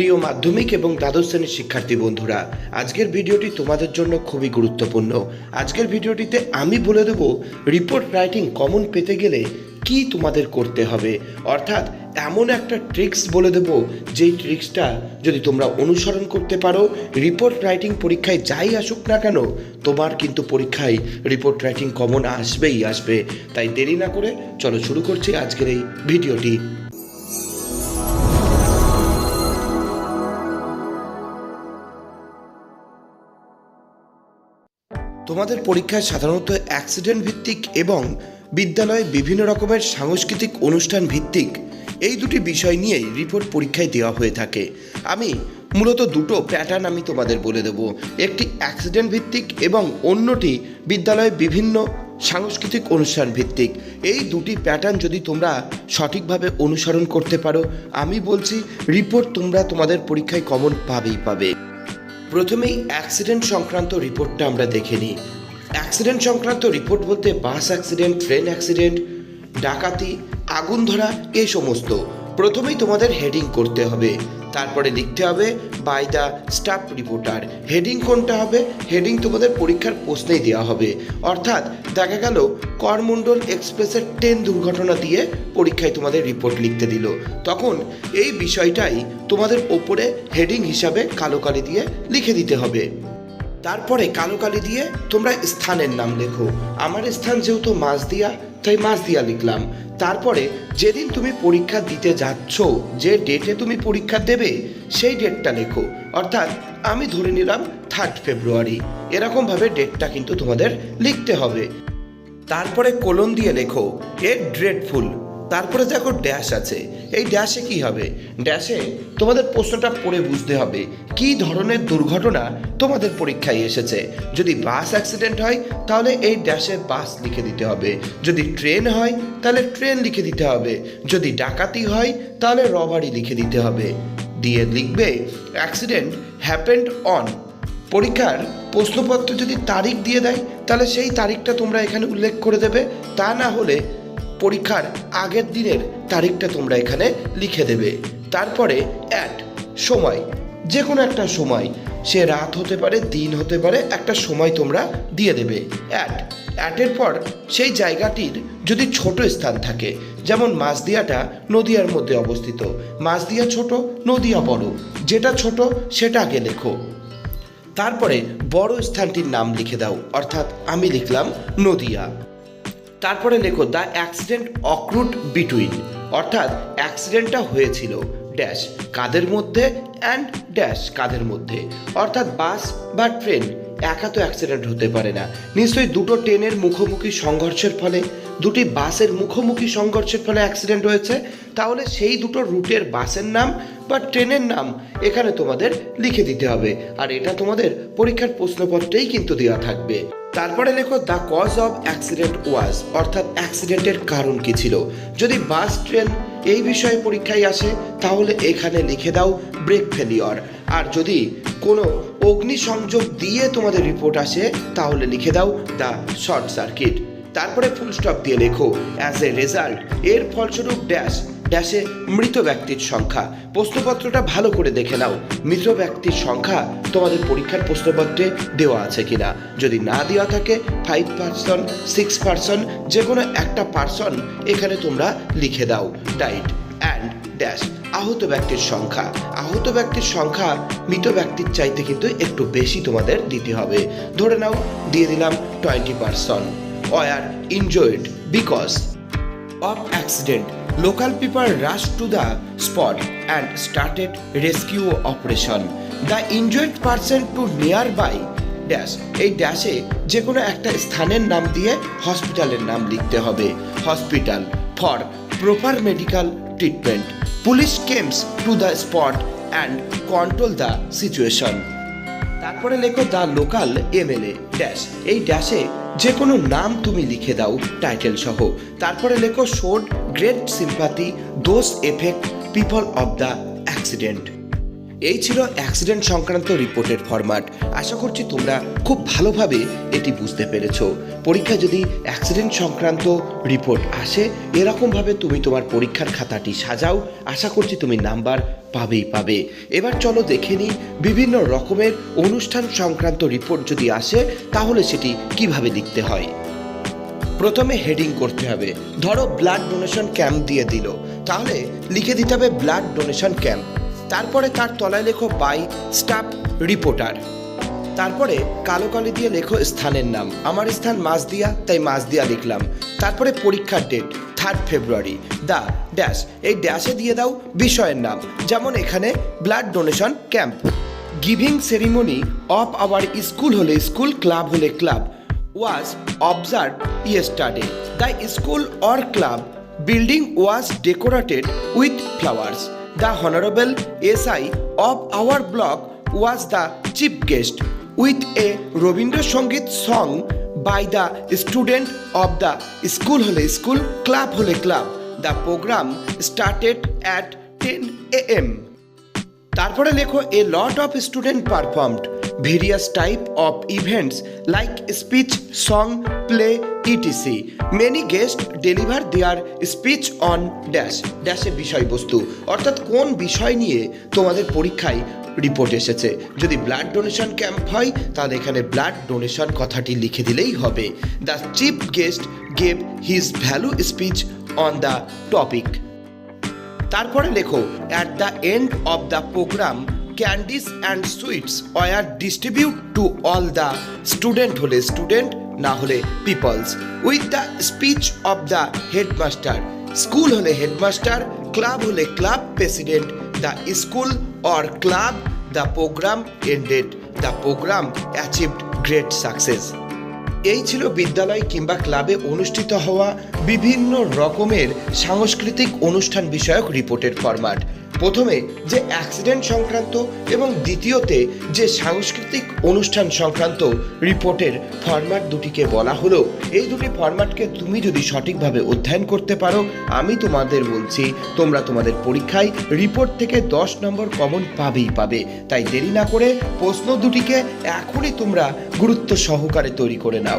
প্রিয় মাধ্যমিক এবং দ্বাদশ শ্রেণির শিক্ষার্থী বন্ধুরা, আজকের ভিডিওটি তোমাদের জন্য খুবই গুরুত্বপূর্ণ। আজকের ভিডিওটিতে আমি বলে দেব রিপোর্ট রাইটিং কমন পেতে গেলে কি তোমাদের করতে হবে। অর্থাৎ এমন একটা ট্রিক্স বলে দেব, যেই ট্রিক্সটা যদি তোমরা অনুসরণ করতে পারো রিপোর্ট রাইটিং পরীক্ষায় যাই আসুক না কেন, তোমার কিন্তু পরীক্ষায় রিপোর্ট রাইটিং কমন আসবেই আসবে। তাই দেরি না করে চলো শুরু করছি আজকের এই ভিডিওটি। তোমাদের পরীক্ষায় সাধারণত অ্যাক্সিডেন্ট ভিত্তিক এবং বিদ্যালয়ে বিভিন্ন রকমের সাংস্কৃতিক অনুষ্ঠান ভিত্তিক। এই দুটি বিষয় নিয়েই রিপোর্ট পরীক্ষায় দেওয়া হয়ে থাকে। আমি মূলত দুটো প্যাটার্ন আমি তোমাদের বলে দেবো। একটি অ্যাক্সিডেন্ট ভিত্তিক এবং অন্যটি বিদ্যালয়ে বিভিন্ন সাংস্কৃতিক অনুষ্ঠান ভিত্তিক। এই দুটি প্যাটার্ন যদি তোমরা সঠিকভাবে অনুসরণ করতে পারো, আমি বলছি রিপোর্ট তোমরা তোমাদের পরীক্ষায় কমন পাবেই পাবে। প্রথমেই অ্যাক্সিডেন্ট সংক্রান্ত রিপোর্টটা আমরা দেখে নিই। অ্যাক্সিডেন্ট সংক্রান্ত রিপোর্ট বলতে বাস অ্যাক্সিডেন্ট ট্রেন অ্যাক্সিডেন্ট ডাকাতি, আগুন ধরা, এই সমস্ত। প্রথমেই তোমাদের হেডিং করতে হবে। তারপরে লিখতে হবে by the staff reporter heading কোনটা হবে? হেডিং তোমাদের পরীক্ষার প্রশ্নেই দেওয়া হবে। অর্থাৎ দেখা গেল, করমণ্ডল এক্সপ্রেসের ট্রেন দুর্ঘটনা দিয়ে পরীক্ষায় তোমাদের রিপোর্ট লিখতে দিল। তখন এই বিষয়টাই তোমাদের ওপরে হেডিং হিসাবে কালো কালি দিয়ে লিখে দিতে হবে। তারপরে কালো কালি দিয়ে তোমরা স্থানের নাম লেখো। আমার স্থান যেহেতু মাঝদিয়া তাই মাঝদিয়া লিখলাম। তারপরে যেদিন তুমি পরীক্ষা দিতে যাচ্ছ, যে ডেটে তুমি পরীক্ষা দেবে, সেই ডেটটা লেখো। অর্থাৎ আমি ধরে নিলাম থার্ড ফেব্রুয়ারি এরকমভাবে ডেটটা কিন্তু তোমাদের লিখতে হবে। তারপরে কোলন দিয়ে লেখো, এ ড্রেডফুল তারপরে দেখো ড্যাশ আছে। এই ড্যাশে কি হবে? ড্যাশে তোমাদের প্রশ্নটা পড়ে বুঝতে হবে, কি ধরনের দুর্ঘটনা তোমাদের পরীক্ষায় এসেছে? যদি বাস অ্যাক্সিডেন্ট হয়, তাহলে এই ড্যাশে বাস লিখে দিতে হবে। যদি ট্রেন হয়, তাহলে ট্রেন লিখে দিতে হবে। যদি ডাকাতি হয়, তাহলে রবারি লিখে দিতে হবে। দিয়ে লিখবে অ্যাক্সিডেন্ট হ্যাপেন্ড অন পরীক্ষার প্রশ্নপত্র যদি তারিখ দিয়ে দেয়, তাহলে সেই তারিখটা তোমরা এখানে উল্লেখ করে দেবে। তা না হলে পরীক্ষার আগের দিনের তারিখটা তোমরা এখানে লিখে দেবে। তারপরে অ্যাট সময় যে কোনো একটা সময়, সে রাত হতে পারে, দিন হতে পারে, একটা সময় তোমরা দিয়ে দেবে। অ্যাট অ্যাটের পর সেই জায়গাটির যদি ছোট স্থান থাকে, যেমন মাছদিয়াটা নদিয়ার মধ্যে অবস্থিত। মাছদিয়া ছোট, নদিয়া বড়। যেটা ছোট, সেটা আগে লেখো। তারপরে বড় স্থানটির নাম লিখে দাও, অর্থাৎ আমি লিখলাম নদিয়া। তারপরে লেখো দ্য অ্যাক্সিডেন্ট অক্রুট বিটুইন, অর্থাৎ অ্যাক্সিডেন্টটা হয়েছিল, ড্যাশ, কাদের মধ্যে, অ্যান্ড ড্যাশ, কাদের মধ্যে, অর্থাৎ বাস বা ট্রেন, একা তো অ্যাক্সিডেন্ট হতে পারে না। নিশ্চয়ই দুটো ট্রেনের মুখোমুখি সংঘর্ষের ফলে, দুটি বাসের মুখোমুখি সংঘর্ষের ফলে অ্যাক্সিডেন্ট হয়েছে, তাহলে সেই দুটো রুটের বাসের নাম বা ট্রেনের নাম এখানে তোমাদের লিখে দিতে হবে, আর এটা তোমাদের পরীক্ষার প্রশ্নপত্রেই কিন্তু দেওয়া থাকবে। তারপরে লেখো the cause of accident was অর্থাৎ অ্যাক্সিডেন্টের কারণ কি ছিল? যদি বাস, ট্রেন এই বিষয়ে পরীক্ষায় আসে, তাহলে এখানে লিখে দাও ব্রেক ফেলিওর আর যদি কোনো অগ্নিসংযোগ দিয়ে তোমাদের রিপোর্ট আসে, তাহলে লিখে দাও দ্য শর্ট সার্কিট তারপরে ফুল স্টপ দিয়ে লেখো অ্যাজ এ রেজাল্ট এর ফলস্বরূপ ড্যাশ ড্যাশে মৃত ব্যক্তির সংখ্যা। প্রশ্নপত্রটা ভালো করে দেখে নাও। মৃত ব্যক্তির সংখ্যা তোমাদের পরীক্ষার প্রশ্নপত্রে দেওয়া আছে কিনা। যদি না দেওয়া থাকে ফাইভ পার্সন সিক্স পার্সন যে কোনো একটা পার্সন এখানে তোমরা লিখে দাও। ডাইট অ্যান্ড ড্যাশ আহত ব্যক্তির সংখ্যা। আহত ব্যক্তির সংখ্যা মৃত ব্যক্তির চাইতে কিন্তু একটু বেশি তোমাদের দিতে হবে। ধরে নাও, দিয়ে দিলাম twenty person war injured because of accident local people rushed to the spot and started rescue operation. The injured person to nearby dash এই ড্যাশে যে কোনো একটা স্থানের নাম দিয়ে হসপিটালের নাম লিখতে হবে। Hospital for proper medical treatment police comes to the spot and control the situation তারপরে লেখো দ্য লোকাল এমএলএ ড্যাশ। এই ড্যাশে যে কোনো নাম তুমি লিখে দাও টাইটেল সহ। তারপরে লেখো showed, great sympathy those effect, people of the accident. এই ছিল অ্যাক্সিডেন্ট সংক্রান্ত রিপোর্টের ফরম্যাট আশা করছি তোমরা খুব ভালোভাবে এটি বুঝতে পেরেছ। পরীক্ষায় যদি অ্যাক্সিডেন্ট সংক্রান্ত রিপোর্ট আসে, এরকমভাবে তুমি তোমার পরীক্ষার খাতাটি সাজাও। আশা করছি তুমি নাম্বার পাবেই পাবে। এবার চলো দেখে নিই বিভিন্ন রকমের অনুষ্ঠান সংক্রান্ত রিপোর্ট যদি আসে, তাহলে সেটি কীভাবে লিখতে হয়। প্রথমে হেডিং করতে হবে। ধরো ব্লাড ডোনেশন ক্যাম্প দিয়ে দিল। তাহলে লিখে দিতে হবে ব্লাড ডোনেশন ক্যাম্প তারপরে তার তলায় লেখো বাই স্টাফ রিপোর্টার। তারপরে কালো কালি দিয়ে লেখো স্থানের নাম। আমার স্থান মাসদিয়া, তাই মাসদিয়া লিখলাম। তারপরে পরীক্ষার date third February the dash এই ড্যাশে দিয়ে দাও বিষয়ের নাম। যেমন এখানে blood donation camp giving ceremony of our school হলে স্কুল ক্লাব হলে club was observed yesterday. The school or club building was decorated with flowers. The honourable S I of our block was the chief guest with a Rabindrasangeet song by the student of the school হলে school club হলে club the programme started at ten A M তারপরে লেখো a lot of student performed various type of events like speech song play ETC many guest deliver their speech on dash ড্যাশের বিষয়বস্তু। অর্থাৎ কোন বিষয় নিয়ে তোমাদের পরীক্ষায় রিপোর্ট এসেছে? যদি ব্লাড ডোনেশন ক্যাম্প হয়, তাহলে এখানে ব্লাড ডোনেশন কথাটি লিখে দিলেই হবে। The chief guest gave his value speech on the topic তারপরে লেখো at the end of the programme candies and sweets were distribute to all the student হলে স্টুডেন্ট না হলে peoples. With the speech of the headmaster school হলে headmaster club হলে club president the school or club the programme ended the programme achieved great success এই ছিল বিদ্যালয় কিংবা ক্লাবে অনুষ্ঠিত হওয়া বিভিন্ন রকমের সাংস্কৃতিক অনুষ্ঠান বিষয়ক রিপোর্টের ফরম্যাট প্রথমে যে অ্যাক্সিডেন্ট সংক্রান্ত এবং দ্বিতীয়তে যে সাংস্কৃতিক অনুষ্ঠান সংক্রান্ত রিপোর্টের ফরম্যাট দুটিকে বলা হলো। এই দুটি ফরম্যাটকে তুমি যদি সঠিকভাবে অধ্যয়ন করতে পারো, আমি তোমাদের বলছি, তোমরা তোমাদের পরীক্ষায় রিপোর্ট থেকে দশ নম্বর কমন পাবেই পাবে। তাই দেরি না করে প্রশ্ন দুটিকে এখনই তোমরা গুরুত্ব সহকারে তৈরি করে নাও।